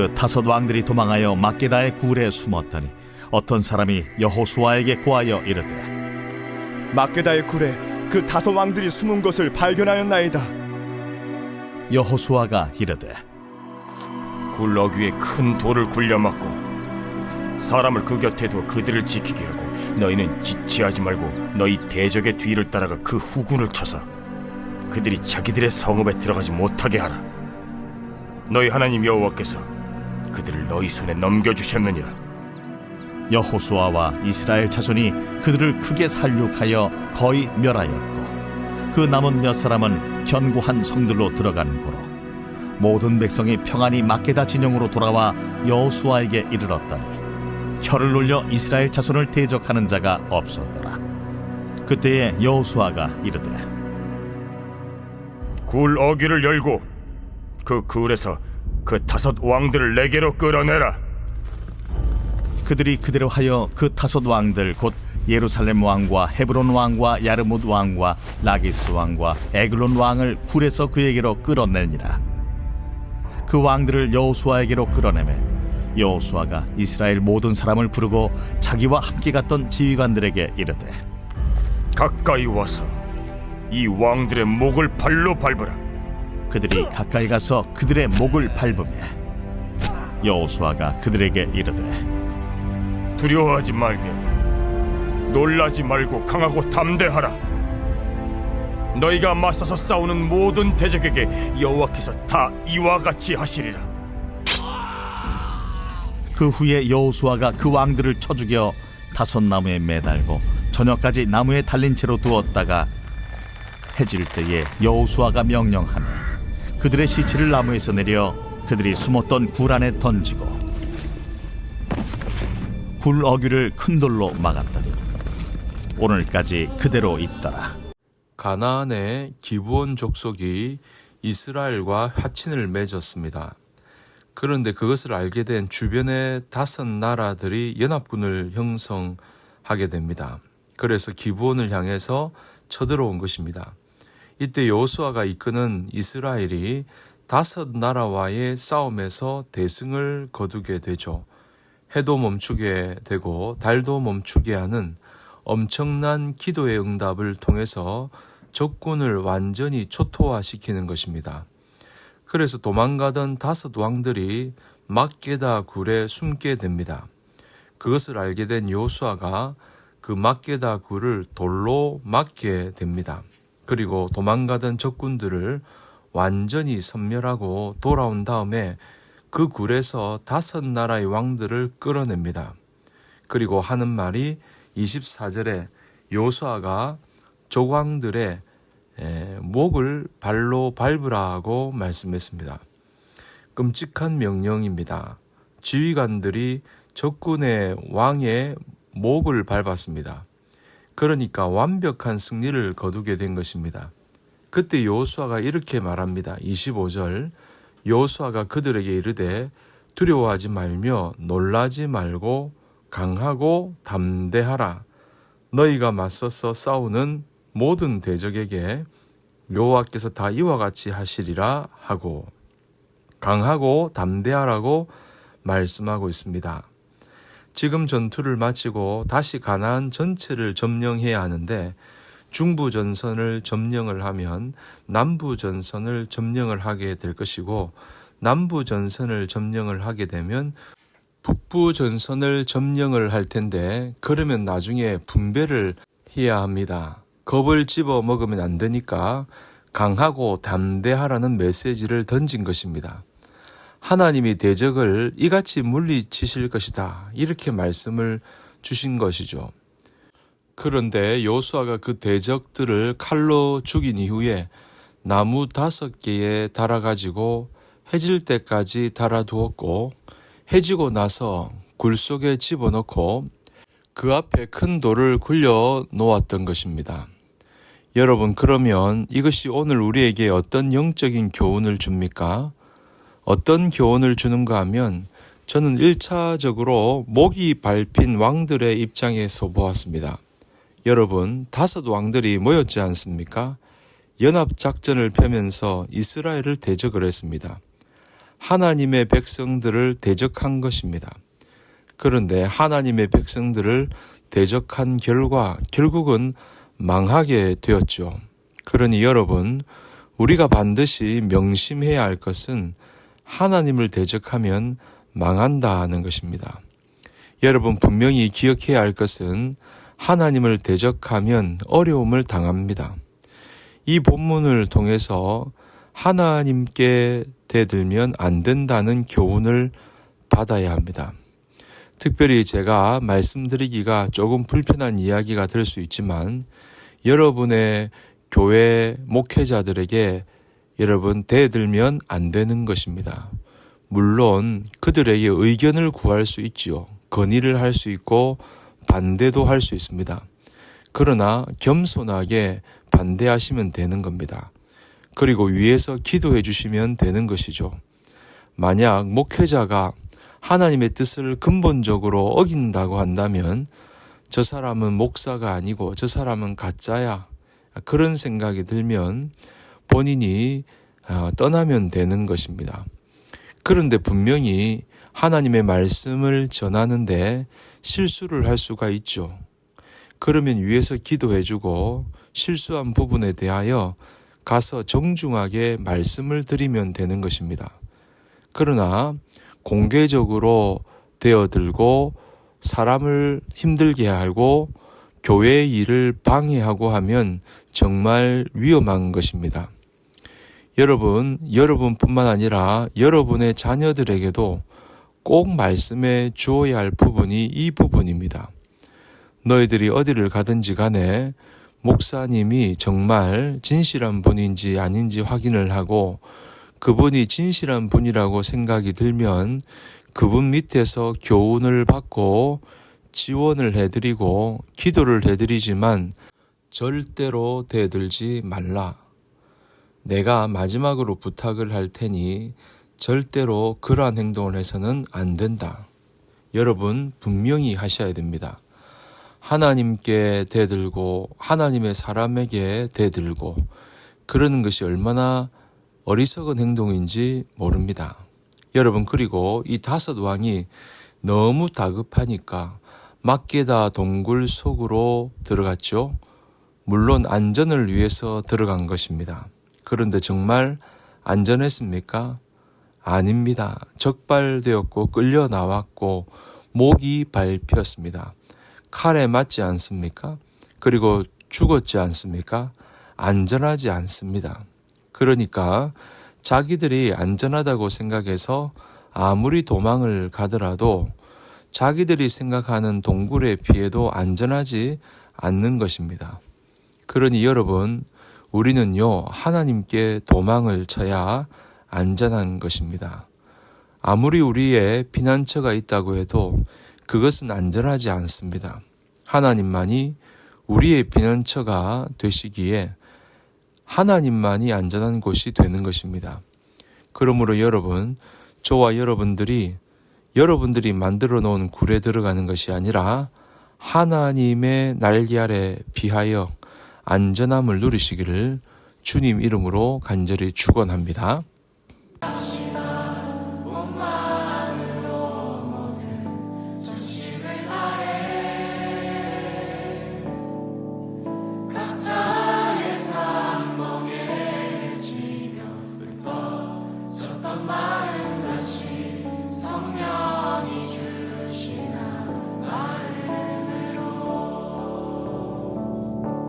그 다섯 왕들이 도망하여 막게다의 굴에 숨었더니 어떤 사람이 여호수아에게 고하여 이르되 막게다의 굴에 그 다섯 왕들이 숨은 것을 발견하였나이다. 여호수아가 이르되 굴럭 위에 큰 돌을 굴려막고 사람을 그 곁에 두어 그들을 지키게 하고 너희는 지체하지 말고 너희 대적의 뒤를 따라가 그 후군을 쳐서 그들이 자기들의 성읍에 들어가지 못하게 하라. 너희 하나님 여호와께서 그들을 너희 손에 넘겨주셨느니라. 여호수아와 이스라엘 자손이 그들을 크게 살육하여 거의 멸하였고 그 남은 몇 사람은 견고한 성들로 들어간 고로 모든 백성이 평안히 막게다 진영으로 돌아와 여호수아에게 이르렀더니 혀를 놀려 이스라엘 자손을 대적하는 자가 없었더라 그때에 여호수아가 이르되 굴 어귀를 열고 그 굴에서 그 다섯 왕들을 내게로 끌어내라. 그들이 그대로 하여 그 다섯 왕들 곧 예루살렘 왕과 헤브론 왕과 야르뭇 왕과 라기스 왕과 에글론 왕을 굴에서 그에게로 끌어내니라. 그 왕들을 여호수아에게로 끌어내매 여호수아가 이스라엘 모든 사람을 부르고 자기와 함께 갔던 지휘관들에게 이르되 가까이 와서 이 왕들의 목을 발로 밟으라. 그들이 가까이 가서 그들의 목을 밟으며 여호수아가 그들에게 이르되 두려워하지 말며 놀라지 말고 강하고 담대하라. 너희가 맞서서 싸우는 모든 대적에게 여호와께서 다 이와 같이 하시리라. 그 후에 여호수아가 그 왕들을 쳐 죽여 다섯 나무에 매달고 저녁까지 나무에 달린 채로 두었다가 해질 때에 여호수아가 명령하며 그들의 시체를 나무에서 내려 그들이 숨었던 굴 안에 던지고 굴 어귀를 큰 돌로 막았더니 오늘까지 그대로 있더라. 가나안의 기브온 족속이 이스라엘과 화친을 맺었습니다. 그런데 그것을 알게 된 주변의 다섯 나라들이 연합군을 형성하게 됩니다. 그래서 기브온을 향해서 쳐들어온 것입니다. 이때 여호수아가 이끄는 이스라엘이 다섯 나라와의 싸움에서 대승을 거두게 되죠. 해도 멈추게 되고 달도 멈추게 하는 엄청난 기도의 응답을 통해서 적군을 완전히 초토화시키는 것입니다. 그래서 도망가던 다섯 왕들이 막게다 굴에 숨게 됩니다. 그것을 알게 된 요수아가 그 막게다 굴을 돌로 막게 됩니다. 그리고 도망가던 적군들을 완전히 섬멸하고 돌아온 다음에 그 굴에서 다섯 나라의 왕들을 끌어냅니다. 그리고 하는 말이 24절에 요수아가 조광들의 에, 목을 발로 밟으라고 말씀했습니다. 끔찍한 명령입니다. 지휘관들이 적군의 왕의 목을 밟았습니다. 그러니까 완벽한 승리를 거두게 된 것입니다. 그때 요수아가 이렇게 말합니다. 25절 요수아가 그들에게 이르되 두려워하지 말며 놀라지 말고 강하고 담대하라. 너희가 맞서서 싸우는 모든 대적에게 여호와께서 다 이와 같이 하시리라 하고 강하고 담대하라고 말씀하고 있습니다. 지금 전투를 마치고 다시 가나안 전체를 점령해야 하는데 중부 전선을 점령을 하면 남부 전선을 점령을 하게 될 것이고 남부 전선을 점령을 하게 되면 북부 전선을 점령을 할 텐데 그러면 나중에 분배를 해야 합니다. 겁을 집어 먹으면 안 되니까 강하고 담대하라는 메시지를 던진 것입니다. 하나님이 대적을 이같이 물리치실 것이다. 이렇게 말씀을 주신 것이죠. 그런데 요수아가 그 대적들을 칼로 죽인 이후에 나무 다섯 개에 달아가지고 해질 때까지 달아두었고 해지고 나서 굴 속에 집어넣고 그 앞에 큰 돌을 굴려 놓았던 것입니다. 여러분, 그러면 이것이 오늘 우리에게 어떤 영적인 교훈을 줍니까? 어떤 교훈을 주는가 하면 저는 1차적으로 목이 밟힌 왕들의 입장에서 보았습니다. 여러분, 다섯 왕들이 모였지 않습니까? 연합작전을 펴면서 이스라엘을 대적을 했습니다. 하나님의 백성들을 대적한 것입니다. 그런데 하나님의 백성들을 대적한 결과 결국은 망하게 되었죠. 그러니 여러분, 우리가 반드시 명심해야 할 것은 하나님을 대적하면 망한다는 것입니다. 여러분 분명히 기억해야 할 것은 하나님을 대적하면 어려움을 당합니다. 이 본문을 통해서 하나님께 대들면 안 된다는 교훈을 받아야 합니다. 특별히 제가 말씀드리기가 조금 불편한 이야기가 될 수 있지만 여러분의 교회 목회자들에게 여러분 대들면 안 되는 것입니다. 물론 그들에게 의견을 구할 수 있지요. 건의를 할 수 있고 반대도 할 수 있습니다. 그러나 겸손하게 반대하시면 되는 겁니다. 그리고 위에서 기도해 주시면 되는 것이죠. 만약 목회자가 하나님의 뜻을 근본적으로 어긴다고 한다면 저 사람은 목사가 아니고 저 사람은 가짜야. 그런 생각이 들면 본인이 어, 떠나면 되는 것입니다. 그런데 분명히 하나님의 말씀을 전하는데 실수를 할 수가 있죠. 그러면 위에서 기도해주고 실수한 부분에 대하여 가서 정중하게 말씀을 드리면 되는 것입니다. 그러나 공개적으로 되어들고 사람을 힘들게 하고 교회의 일을 방해하고 하면 정말 위험한 것입니다. 여러분, 여러분뿐만 아니라 여러분의 자녀들에게도 꼭 말씀해 주어야 할 부분이 이 부분입니다. 너희들이 어디를 가든지 간에 목사님이 정말 진실한 분인지 아닌지 확인을 하고 그분이 진실한 분이라고 생각이 들면 그분 밑에서 교훈을 받고 지원을 해드리고 기도를 해드리지만 절대로 대들지 말라. 내가 마지막으로 부탁을 할 테니 절대로 그러한 행동을 해서는 안 된다. 여러분 분명히 하셔야 됩니다. 하나님께 대들고 하나님의 사람에게 대들고 그러는 것이 얼마나 어리석은 행동인지 모릅니다. 여러분 그리고 이 다섯 왕이 너무 다급하니까 막게다 동굴 속으로 들어갔죠. 물론 안전을 위해서 들어간 것입니다. 그런데 정말 안전했습니까? 아닙니다. 적발되었고 끌려 나왔고 목이 밟혔습니다. 칼에 맞지 않습니까? 그리고 죽었지 않습니까? 안전하지 않습니다. 그러니까 자기들이 안전하다고 생각해서 아무리 도망을 가더라도 자기들이 생각하는 동굴의 피해도 안전하지 않는 것입니다. 그러니 여러분, 우리는요, 하나님께 도망을 쳐야 안전한 것입니다. 아무리 우리의 피난처가 있다고 해도 그것은 안전하지 않습니다. 하나님만이 우리의 피난처가 되시기에 하나님만이 안전한 곳이 되는 것입니다. 그러므로 여러분, 저와 여러분들이 여러분들이 만들어 놓은 굴에 들어가는 것이 아니라 하나님의 날개 아래 비하여 안전함을 누리시기를 주님 이름으로 간절히 축원합니다.